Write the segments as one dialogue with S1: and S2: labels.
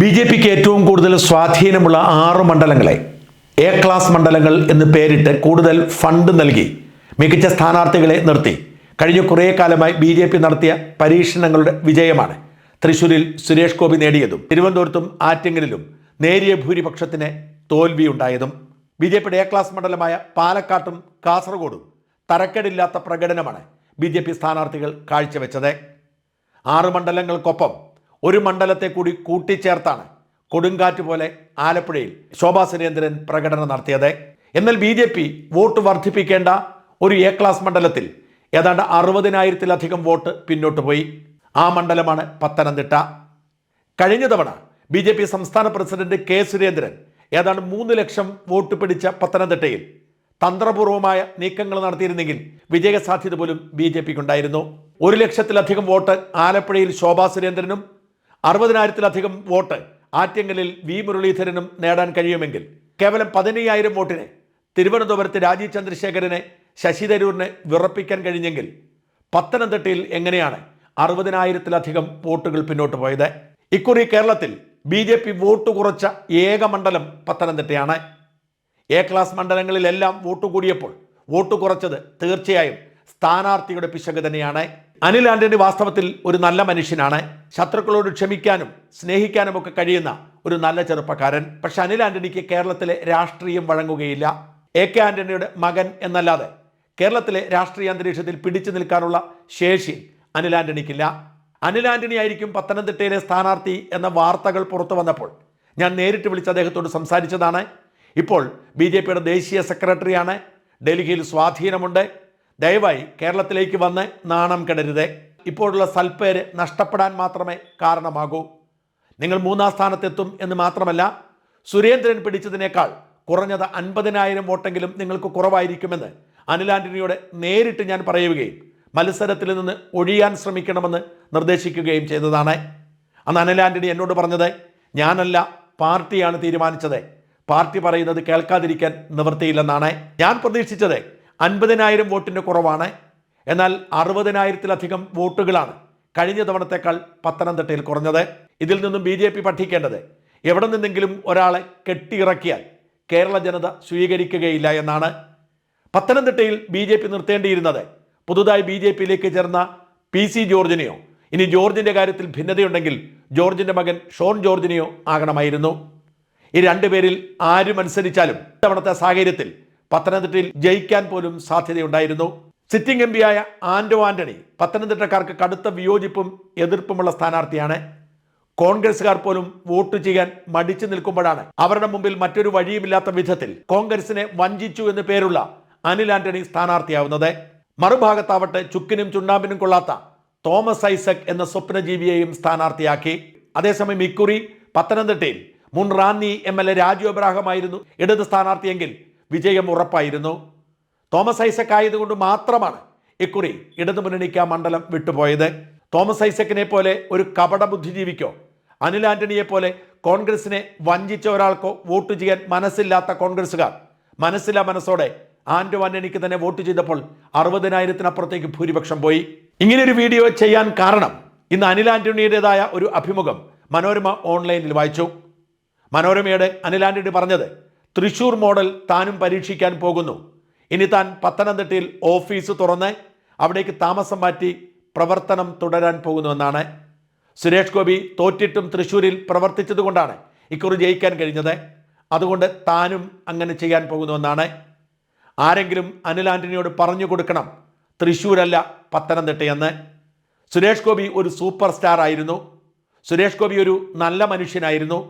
S1: B J പിക്ക് ഏറ്റവും കൂടുതൽ സ്വാധീനമുള്ള ആറ് മണ്ഡലങ്ങളെ. എ ക്ലാസ് മണ്ഡലങ്ങൾ എന്ന് പേരിട്ട് കൂടുതൽ ഫണ്ട് നൽകി. മികച്ച സ്ഥാനാർത്ഥികളെ നിർത്തി. കഴിഞ്ഞ കുറേ കാലമായി ബി ജെ പി നടത്തിയ പരീക്ഷണങ്ങളുടെ വിജയമാണ്. തൃശൂരിൽ സുരേഷ് ഗോപി നേടിയതും തിരുവനന്തപുരത്തും ആറ്റിങ്ങലിലും നേരിയ ഭൂരിപക്ഷത്തിന് തോൽവിയുണ്ടായതും ബി ജെ പിയുടെ എ ക്ലാസ് മണ്ഡലമായ പാലക്കാട്ടും കാസർഗോഡും തരക്കേടില്ലാത്ത പ്രകടനമാണ് ബി ജെ പി സ്ഥാനാർത്ഥികൾ കാഴ്ചവെച്ചത്. ആറ് മണ്ഡലങ്ങൾക്കൊപ്പം ഒരു മണ്ഡലത്തെ കൂടി കൂട്ടിച്ചേർത്താണ് കൊടുങ്കാറ്റ് പോലെ ആലപ്പുഴയിൽ ശോഭാ സുരേന്ദ്രൻ പ്രകടനം നടത്തിയത്. എന്നാൽ ബി ജെ പി വോട്ട് വർദ്ധിപ്പിക്കേണ്ട ഒരു എ ക്ലാസ് മണ്ഡലത്തിൽ ഏതാണ്ട് അറുപതിനായിരത്തിലധികം വോട്ട് പിന്നോട്ട് പോയി. ആ മണ്ഡലമാണ് പത്തനംതിട്ട. കഴിഞ്ഞ തവണ ബി ജെ പി സംസ്ഥാന പ്രസിഡന്റ് കെ സുരേന്ദ്രൻ ഏതാണ്ട് മൂന്ന് ലക്ഷം വോട്ട് പിടിച്ച പത്തനംതിട്ടയിൽ തന്ത്രപൂർവമായ നീക്കങ്ങൾ നടത്തിയിരുന്നെങ്കിൽ വിജയസാധ്യത പോലും ബി ജെ പിക്കുണ്ടായിരുന്നു. ഒരു ലക്ഷത്തിലധികം വോട്ട് ആലപ്പുഴയിൽ ശോഭാ സുരേന്ദ്രനും അറുപതിനായിരത്തിലധികം വോട്ട് ആറ്റിങ്ങലിൽ വി. മുരളീധരനും നേടാൻ കഴിയുമെങ്കിൽ കേവലം പതിനയ്യായിരം വോട്ടിന് തിരുവനന്തപുരത്ത് രാജീവ് ചന്ദ്രശേഖരനെ ശശി തരൂരിനെ വിറപ്പിക്കാൻ കഴിഞ്ഞെങ്കിൽ പത്തനംതിട്ടയിൽ എങ്ങനെയാണ് അറുപതിനായിരത്തിലധികം വോട്ടുകൾ പിന്നോട്ട് പോയത്? ഇക്കുറി കേരളത്തിൽ ബി ജെ പി വോട്ട് കുറച്ച ഏക മണ്ഡലം പത്തനംതിട്ടയാണ്. എ ക്ലാസ് മണ്ഡലങ്ങളിലെല്ലാം വോട്ട് കൂടിയപ്പോൾ വോട്ട് കുറച്ചത് തീർച്ചയായും സ്ഥാനാർത്ഥിയുടെ പിശക് തന്നെയാണ്. അനിൽ ആന്റണി വാസ്തവത്തിൽ ഒരു നല്ല മനുഷ്യനാണ്. ശത്രുക്കളോട് ക്ഷമിക്കാനും സ്നേഹിക്കാനും ഒക്കെ കഴിയുന്ന ഒരു നല്ല ചെറുപ്പക്കാരൻ. പക്ഷെ അനിൽ ആന്റണിക്ക് കേരളത്തിലെ രാഷ്ട്രീയം വഴങ്ങുകയില്ല. എ കെ ആന്റണിയുടെ മകൻ എന്നല്ലാതെ കേരളത്തിലെ രാഷ്ട്രീയ അന്തരീക്ഷത്തിൽ പിടിച്ചു നിൽക്കാനുള്ള ശേഷി അനിൽ ആന്റണിക്കില്ല. അനിൽ ആന്റണി ആയിരിക്കും പത്തനംതിട്ടയിലെ സ്ഥാനാർത്ഥി എന്ന വാർത്തകൾ പുറത്തു വന്നപ്പോൾ ഞാൻ നേരിട്ട് വിളിച്ച് അദ്ദേഹത്തോട് സംസാരിച്ചതാണ്. ഇപ്പോൾ ബി ജെ പിയുടെ ദേശീയ സെക്രട്ടറിയാണ്. ഡൽഹിയിൽ സ്വാധീനമുണ്ട്. ദയവായി കേരളത്തിലേക്ക് വന്ന് നാണം കെടരുത്. ഇപ്പോഴുള്ള സൽപ്പേര് നഷ്ടപ്പെടാൻ മാത്രമേ കാരണമാകൂ. നിങ്ങൾ മൂന്നാം സ്ഥാനത്തെത്തും എന്ന് മാത്രമല്ല സുരേന്ദ്രൻ പിടിച്ചതിനേക്കാൾ കുറഞ്ഞത് അൻപതിനായിരം വോട്ടെങ്കിലും നിങ്ങൾക്ക് കുറവായിരിക്കുമെന്ന് അനിൽ നേരിട്ട് ഞാൻ പറയുകയും മത്സരത്തിൽ നിന്ന് ഒഴിയാൻ ശ്രമിക്കണമെന്ന് നിർദ്ദേശിക്കുകയും ചെയ്തതാണ്. അന്ന് അനിൽ ആന്റണി എന്നോട് പറഞ്ഞത് ഞാനല്ല പാർട്ടിയാണ് തീരുമാനിച്ചത്. പാർട്ടി പറയുന്നത് കേൾക്കാതിരിക്കാൻ നിവൃത്തിയില്ലെന്നാണ്. ഞാൻ പ്രതീക്ഷിച്ചത് അൻപതിനായിരം വോട്ടിന്റെ കുറവാണ്. എന്നാൽ അറുപതിനായിരത്തിലധികം വോട്ടുകളാണ് കഴിഞ്ഞ തവണത്തേക്കാൾ പത്തനംതിട്ടയിൽ കുറഞ്ഞത്. ഇതിൽ നിന്നും ബി ജെ പി പഠിക്കേണ്ടത് എവിടെ നിന്നെങ്കിലും ഒരാളെ കെട്ടിയിറക്കിയാൽ കേരള ജനത സ്വീകരിക്കുകയില്ല എന്നാണ്. പത്തനംതിട്ടയിൽ ബി ജെ പി നിർത്തേണ്ടിയിരുന്നത് പുതുതായി ബി ജെ പിയിലേക്ക് ചേർന്ന പി സി ജോർജിനെയോ? ഇനി ജോർജിന്റെ കാര്യത്തിൽ ഭിന്നതയുണ്ടെങ്കിൽ ജോർജിന്റെ മകൻ ഷോൺ ജോർജിനെയോ ആകണമായിരുന്നു. ഈ രണ്ടുപേരിൽ ആര് അനുസരിച്ചാലും ഇത്തവണത്തെ സാഹചര്യത്തിൽ പത്തനംതിട്ടയിൽ ജയിക്കാൻ പോലും സാധ്യതയുണ്ടായിരുന്നു. സിറ്റിംഗ് എം പിയായ ആന്റോ ആന്റണി പത്തനംതിട്ടക്കാർക്ക് കടുത്ത വിയോജിപ്പും എതിർപ്പുമുള്ള സ്ഥാനാർത്ഥിയാണ്. കോൺഗ്രസുകാർ പോലും വോട്ട് ചെയ്യാൻ മടിച്ചു നിൽക്കുമ്പോഴാണ് അവരുടെ മുമ്പിൽ മറ്റൊരു വഴിയുമില്ലാത്ത വിധത്തിൽ കോൺഗ്രസിനെ വഞ്ചിച്ചു എന്ന് പേരുള്ള അനിൽ ആന്റണി സ്ഥാനാർത്ഥിയാവുന്നത്. മറുഭാഗത്താവട്ടെ ചുക്കിനും ചുണ്ണാമ്പിനും കൊള്ളാത്ത തോമസ് ഐസക് എന്ന സ്വപ്നജീവിയെയും സ്ഥാനാർത്ഥിയാക്കി. അതേസമയം ഇക്കുറി പത്തനംതിട്ടയിൽ മുൻ Ranni M L A Raju എബ്രാഹമായിരുന്നു ഇടത് സ്ഥാനാർത്ഥിയെങ്കിൽ വിജയം ഉറപ്പായിരുന്നു. തോമസ് ഐസക് ആയതുകൊണ്ട് മാത്രമാണ് ഇക്കുറി ഇടതു മുന്നണിക്ക് ആ മണ്ഡലം വിട്ടുപോയത്. തോമസ് ഐസക്കിനെ പോലെ ഒരു കപട ബുദ്ധിജീവിക്കോ അനിൽ ആന്റണിയെ പോലെ കോൺഗ്രസിനെ വഞ്ചിച്ച ഒരാൾക്കോ വോട്ട് ചെയ്യാൻ മനസ്സില്ലാത്ത കോൺഗ്രസുകാർ മനസ്സില്ലാ മനസ്സോടെ ആന്റോ ആന്റണിക്ക് തന്നെ വോട്ട് ചെയ്തപ്പോൾ അറുപതിനായിരത്തിനപ്പുറത്തേക്ക് ഭൂരിപക്ഷം പോയി. ഇങ്ങനെയൊരു വീഡിയോ ചെയ്യാൻ കാരണം ഇന്ന് അനിൽ ആന്റണിയുടേതായ ഒരു അഭിമുഖം മനോരമ ഓൺലൈനിൽ വായിച്ചു. മനോരമയുടെ അനിൽ ആന്റണി പറഞ്ഞത് തൃശൂർ മോഡൽ താനും പരീക്ഷിക്കാൻ പോകുന്നു. ഇനി താൻ പത്തനംതിട്ടയിൽ ഓഫീസ് തുറന്ന് അവിടേക്ക് താമസം മാറ്റി പ്രവർത്തനം തുടരാൻ പോകുന്നുവെന്നാണ്. സുരേഷ് ഗോപി തോറ്റിട്ടും തൃശ്ശൂരിൽ പ്രവർത്തിച്ചതുകൊണ്ടാണ് ഇക്കുറി ജയിക്കാൻ കഴിഞ്ഞത്. അതുകൊണ്ട് താനും അങ്ങനെ ചെയ്യാൻ പോകുന്നുവെന്നാണ്. ആരെങ്കിലും അനിൽ ആന്റണിയോട് പറഞ്ഞു കൊടുക്കണം തൃശ്ശൂരല്ല പത്തനംതിട്ടയെന്ന്. സുരേഷ് ഗോപി ഒരു സൂപ്പർ സ്റ്റാർ ആയിരുന്നു. സുരേഷ് ഗോപി ഒരു നല്ല മനുഷ്യനായിരുന്നു.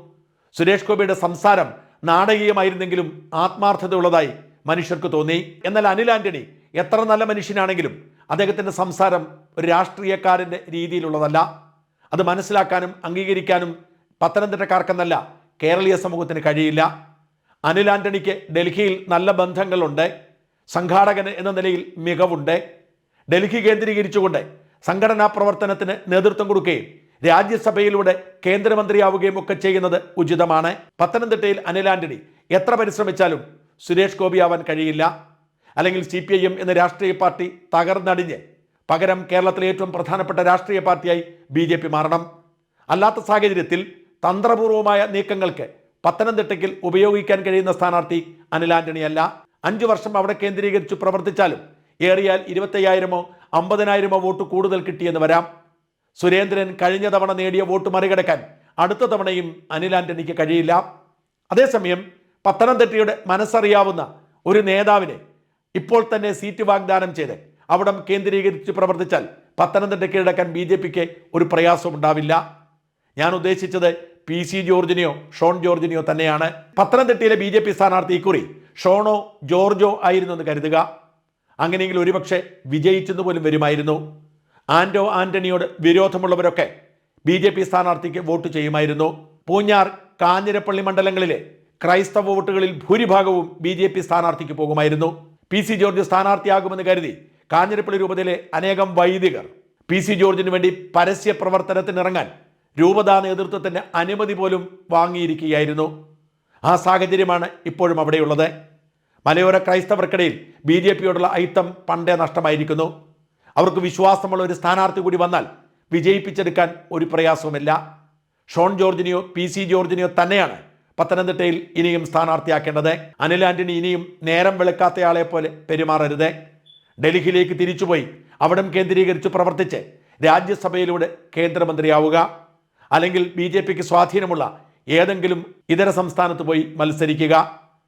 S1: സുരേഷ് ഗോപിയുടെ സംസാരം നാടകീയമായിരുന്നെങ്കിലും ആത്മാർത്ഥതയുള്ളതായി മനുഷ്യർക്ക് തോന്നി. എന്നാൽ അനിൽ ആന്റണി എത്ര നല്ല മനുഷ്യനാണെങ്കിലും അദ്ദേഹത്തിന്റെ സംസാരം ഒരു രാഷ്ട്രീയക്കാരന്റെ രീതിയിലുള്ളതല്ല. അത് മനസ്സിലാക്കാനും അംഗീകരിക്കാനും പത്തനംതിട്ടക്കാർക്കെന്നല്ല കേരളീയ സമൂഹത്തിന് കഴിയില്ല. അനിൽ ആന്റണിക്ക് ഡൽഹിയിൽ നല്ല ബന്ധങ്ങളുണ്ട്. സംഘാടകൻ എന്ന നിലയിൽ മികവുണ്ട്. ഡൽഹി കേന്ദ്രീകരിച്ചുകൊണ്ട് സംഘടനാ പ്രവർത്തനത്തിന് നേതൃത്വം കൊടുക്കുകയും രാജ്യസഭയിലൂടെ കേന്ദ്രമന്ത്രിയാവുകയും ഒക്കെ ചെയ്യുന്നത് ഉചിതമാണ്. പത്തനംതിട്ടയിൽ അനിൽ ആന്റണി എത്ര പരിശ്രമിച്ചാലും സുരേഷ് ഗോപി ആവാൻ കഴിയില്ല. അല്ലെങ്കിൽ സി പി ഐ എം എന്ന രാഷ്ട്രീയ പാർട്ടി തകർന്നടിഞ്ഞ് പകരം കേരളത്തിലെ ഏറ്റവും പ്രധാനപ്പെട്ട രാഷ്ട്രീയ പാർട്ടിയായി ബി ജെ പി മാറണം. അല്ലാത്ത സാഹചര്യത്തിൽ തന്ത്രപൂർവമായ നീക്കങ്ങൾക്ക് പത്തനംതിട്ടയ്ക്കിൽ ഉപയോഗിക്കാൻ കഴിയുന്ന സ്ഥാനാർത്ഥി അനിൽ ആന്റണിയല്ല. അഞ്ചു വർഷം അവിടെ കേന്ദ്രീകരിച്ച് പ്രവർത്തിച്ചാലും ഏറിയാൽ ഇരുപത്തയ്യായിരമോ അമ്പതിനായിരമോ വോട്ട് കൂടുതൽ കിട്ടിയെന്ന് വരാം. സുരേന്ദ്രൻ കഴിഞ്ഞ തവണ നേടിയ വോട്ട് മറികടക്കാൻ അടുത്ത തവണയും അനിൽ ആന്റണിക്ക് കഴിയില്ല. അതേസമയം പത്തനംതിട്ടയുടെ മനസ്സറിയാവുന്ന ഒരു നേതാവിനെ ഇപ്പോൾ തന്നെ സീറ്റ് വാഗ്ദാനം ചെയ്ത് അവിടം കേന്ദ്രീകരിച്ച് പ്രവർത്തിച്ചാൽ പത്തനംതിട്ട കീഴടക്കാൻ ബി ജെ പിക്ക് ഒരു പ്രയാസം ഉണ്ടാവില്ല. ഞാൻ ഉദ്ദേശിച്ചത് പി സി ജോർജിനെയോ ഷോൺ ജോർജിനെയോ തന്നെയാണ്. പത്തനംതിട്ടയിലെ ബി ജെ പി സ്ഥാനാർത്ഥി ഇക്കുറി ഷോണോ ജോർജോ ആയിരുന്നു എന്ന് കരുതുക. അങ്ങനെയെങ്കിൽ ഒരുപക്ഷെ വിജയിച്ചെന്ന് പോലും വരുമായിരുന്നു. ആന്റോ ആന്റണിയോട് വിരോധമുള്ളവരൊക്കെ ബി ജെ പി സ്ഥാനാർത്ഥിക്ക് വോട്ട് ചെയ്യുമായിരുന്നു. പൂഞ്ഞാർ കാഞ്ഞിരപ്പള്ളി മണ്ഡലങ്ങളിലെ ക്രൈസ്തവ വോട്ടുകളിൽ ഭൂരിഭാഗവും ബി ജെ പി സ്ഥാനാർത്ഥിക്ക് പോകുമായിരുന്നു. പി സി ജോർജ് സ്ഥാനാർത്ഥിയാകുമെന്ന് കരുതി കാഞ്ഞിരപ്പള്ളി രൂപതയിലെ അനേകം വൈദികർ പി സി ജോർജിന് വേണ്ടി പരസ്യ പ്രവർത്തനത്തിനിറങ്ങാൻ രൂപതാ നേതൃത്വത്തിന്റെ അനുമതി പോലും വാങ്ങിയിരിക്കുകയായിരുന്നു. ആ സാഹചര്യമാണ് ഇപ്പോഴും അവിടെയുള്ളത്. മലയോര ക്രൈസ്തവർക്കിടയിൽ ബി ജെ പിയോടുള്ള ഐത്തം പണ്ടേ നഷ്ടമായിരിക്കുന്നു. അവർക്ക് വിശ്വാസമുള്ള ഒരു സ്ഥാനാർത്ഥി കൂടി വന്നാൽ വിജയിപ്പിച്ചെടുക്കാൻ ഒരു പ്രയാസവുമില്ല. ഷോൺ ജോർജിനെയോ പി സി ജോർജിനെയോ തന്നെയാണ് പത്തനംതിട്ടയിൽ ഇനിയും സ്ഥാനാർത്ഥിയാക്കേണ്ടത്. അനിൽ ആന്റണി ഇനിയും നേരം വെളുക്കാത്തയാളെ പോലെ പെരുമാറരുത്. ഡൽഹിയിലേക്ക് തിരിച്ചുപോയി അവിടം കേന്ദ്രീകരിച്ച് പ്രവർത്തിച്ച് രാജ്യസഭയിലൂടെ കേന്ദ്രമന്ത്രിയാവുക. അല്ലെങ്കിൽ ബി ജെ പിക്ക് സ്വാധീനമുള്ള ഏതെങ്കിലും ഇതര സംസ്ഥാനത്ത് പോയി മത്സരിക്കുക.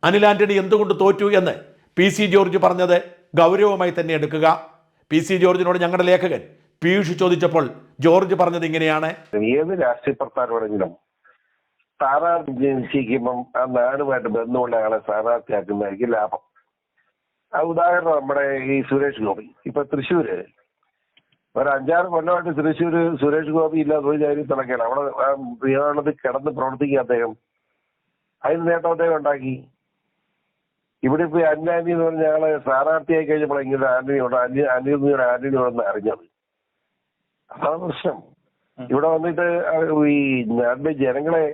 S1: അനിൽ ആന്റണി എന്തുകൊണ്ട് തോറ്റു എന്ന് പി സി ജോർജ് പറഞ്ഞത് ഗൗരവമായി തന്നെ എടുക്കുക. പി സി ജോർജിനോട് ഞങ്ങളുടെ ലേഖകൻ പീയൂഷ് ചോദിച്ചപ്പോൾ ജോർജ് പറഞ്ഞത് ഇങ്ങനെയാണ്.
S2: ഏത് രാഷ്ട്രീയ പ്രസ്ഥാനമാണെങ്കിലും സ്ഥാനാർത്ഥി നിശ്ചയിക്കുമ്പം ആ നാടുമായിട്ട് ബന്ധമുള്ള ആളെ സ്ഥാനാർത്ഥിയാക്കുന്നതായിരിക്കും ലാഭം. ആ ഉദാഹരണം നമ്മുടെ ഈ സുരേഷ് ഗോപി. ഇപ്പൊ തൃശ്ശൂര്. ഒരു അഞ്ചാറ് കൊല്ലമായിട്ട് തൃശ്ശൂര് സുരേഷ് ഗോപി ഇല്ലാതെ ഒരു കാര്യം തിളക്കാണ് അവിടെ പ്രിയമാണത് കിടന്ന് പ്രവർത്തിക്കുക അദ്ദേഹം. അതിന് നേട്ടം അദ്ദേഹം ഉണ്ടാക്കി. ഇവിടെ ഇപ്പൊ അന്നാന്റി എന്ന് പറഞ്ഞ ആളെ സ്ഥാനാർത്ഥിയായി കഴിഞ്ഞപ്പോൾ ഇങ്ങനെ ആന്റണി ഉണ്ട് അന്യ അനിൽ എന്നൊരു ആന്റണി ഉണ്ടെന്ന് അറിഞ്ഞത്. അതാണ് പ്രശ്നം. ഇവിടെ വന്നിട്ട് ഈ നാട്ടിലെ ജനങ്ങളെ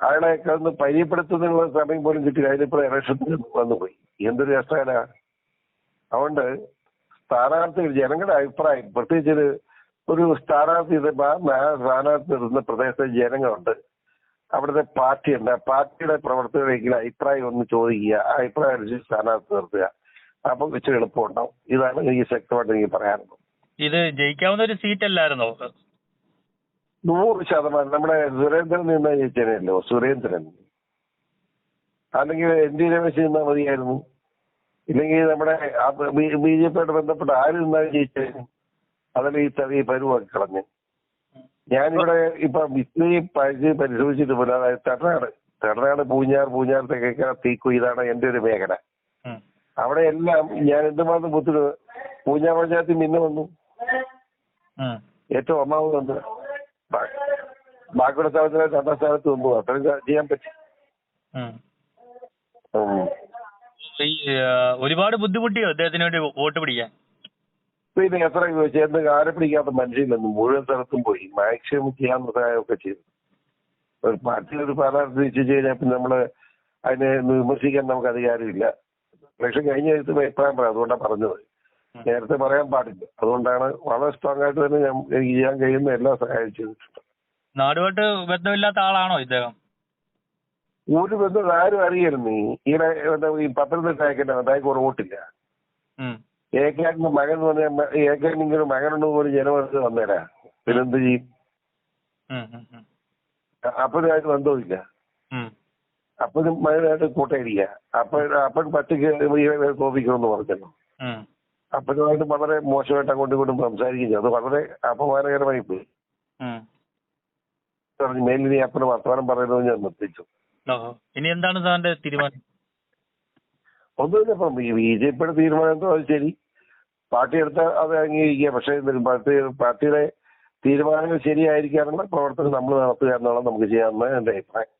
S2: അയാളെ ഒന്ന് പരിചയപ്പെടുത്തുന്നതിനുള്ള സമയം പോലും കിട്ടില്ല അതിലിപ്പോൾ ഇലക്ഷത്തിന് വന്നുപോയി എന്തൊരു രസകര. അതുകൊണ്ട് സ്ഥാനാർത്ഥികൾ ജനങ്ങളുടെ അഭിപ്രായം പ്രത്യേകിച്ച് ഒരു സ്ഥാനാർത്ഥി സ്ഥാനാർത്ഥി നിർത്തുന്ന പ്രദേശത്തെ ജനങ്ങളുണ്ട്. അവിടുത്തെ പാർട്ടിയുണ്ട് ആ പാർട്ടിയുടെ പ്രവർത്തകരെങ്കിലും അഭിപ്രായം ഒന്ന് ചോദിക്കുക. അഭിപ്രായം അനുസരിച്ച് സ്ഥാനാർത്ഥി നിർത്തുക. അപ്പൊ ഇച്ചിരി എളുപ്പമുണ്ടാവും. ഇതാണ് എനിക്ക് ശക്തമായിട്ട് എനിക്ക് പറയാനുള്ളത്.
S3: ഇത് ജയിക്കാവുന്ന ഒരു സീറ്റ് അല്ലായിരുന്നോ?
S2: നൂറ് ശതമാനം. നമ്മുടെ സുരേന്ദ്രൻ നിന്ന ജയിച്ചനല്ലോ സുരേന്ദ്രൻ. അല്ലെങ്കിൽ എൻ ഡി രമേശ് നിന്നാൽ മതിയായിരുന്നു. ഇല്ലെങ്കിൽ നമ്മുടെ ബി ജെ പിയോട് ബന്ധപ്പെട്ട ആര് നിന്നാലും ജയിച്ചായിരുന്നു അതല്ല ഈ തവി പരുവാക്കി കളഞ്ഞ്. ഞാനിവിടെ ഇപ്പൊ പരിധി പരിശോധിച്ചിട്ട് പോലും അതായത് തെടനാട് തെടനാട് പൂഞ്ഞാർ പൂഞ്ഞാർ തെക്കേക്കര തീക്കു ഇതാണ് എന്റെ ഒരു മേഖല. അവിടെ എല്ലാം ഞാൻ എന്തുമാത്രം ബുദ്ധിമുട്ട്? പൂഞ്ഞാർ പഞ്ചായത്തിൽ നിന്ന് വന്നു. ഏറ്റവും ഒന്നാമത് വന്നു ബാക്കിയുടെ ബാക്കിയുള്ള സ്ഥലത്തിന് രണ്ടാം സ്ഥാനത്ത് വന്നു അത്രയും ചെയ്യാൻ പറ്റി.
S3: ഒരുപാട് ബുദ്ധിമുട്ടിയോ അദ്ദേഹത്തിന് വേണ്ടി വോട്ട് പിടിക്കാൻ?
S2: പിന്നെ എത്ര ചോദിച്ചു എന്ത് ആരെ പിടിക്കാത്ത മനുഷ്യനില്ലെന്ന് മുഴുവൻ സ്ഥലത്തും പോയി. മാക്സിമം ചെയ്യാൻ സഹായമൊക്കെ ചെയ്തു. ഒരു പാർട്ടി ഒരു സ്ഥാനാർത്ഥി നിശ്ചയിച്ചു കഴിഞ്ഞാൽ പിന്നെ നമ്മൾ അതിനെ വിമർശിക്കാൻ നമുക്ക് അധികാരമില്ല. ഇലക്ഷൻ കഴിഞ്ഞ ദിവസം അഭിപ്രായം പറയാം. അതുകൊണ്ടാണ് പറഞ്ഞത്. നേരത്തെ പറയാൻ പാടില്ല. അതുകൊണ്ടാണ് വളരെ സ്ട്രോങ് ആയിട്ട് തന്നെ ഞാൻ എനിക്ക് ചെയ്യാൻ കഴിയുന്ന എല്ലാ സഹായം ചെയ്തിട്ടുണ്ട്.
S3: നാടുമായിട്ട് ബന്ധമില്ലാത്ത ആളാണോ ഇദ്ദേഹം?
S2: ഒരു ബന്ധം ആരും അറിയരുന്നു ഈ പത്തനംതിട്ട അയക്കണ്ട അതായത് വോട്ടില്ല. ഏക്കാടിന്റെ മകൻ എന്ന് പറഞ്ഞാൽ ഏക്കാടിന് ഇങ്ങനെ മകനുണ്ടെന്ന് പോലും ജനമനസ് വന്നേരാ. പിന്നെന്ത് ചെയ്യും. അപ്പനുമായിട്ട് ബന്ധമില്ല. അപ്പനും മകനായിട്ട് കൂട്ടയടിക്കുക അപ്പ അപ്പൻ പച്ചയ്ക്ക് തോപ്പിക്കണമെന്ന് പറഞ്ഞല്ലോ. അപ്പനുമായിട്ട് വളരെ മോശമായിട്ട് അങ്ങോട്ടും ഇങ്ങോട്ടും സംസാരിക്കുന്നു അത് വളരെ അപമാനകരമായി പോയി. പറഞ്ഞു മേലിനി അപ്പന് വർത്തമാനം പറയുന്നത് ഞാൻ നിർത്തിച്ചു.
S3: ഇനി എന്താണ് സാറിന്റെ തീരുമാനം?
S2: ഒന്നുമില്ല ഇപ്പം ബി ജെ പിയുടെ തീരുമാനം അത് ശരി. പാർട്ടി എടുത്ത അത് അംഗീകരിക്കുക. പക്ഷേ പാർട്ടി പാർട്ടിയുടെ തീരുമാനങ്ങൾ ശരിയായിരിക്കാനുള്ള പ്രവർത്തനം നമ്മൾ നടത്തുക എന്നുള്ളത് നമുക്ക് ചെയ്യാവുന്ന എന്റെ അഭിപ്രായം.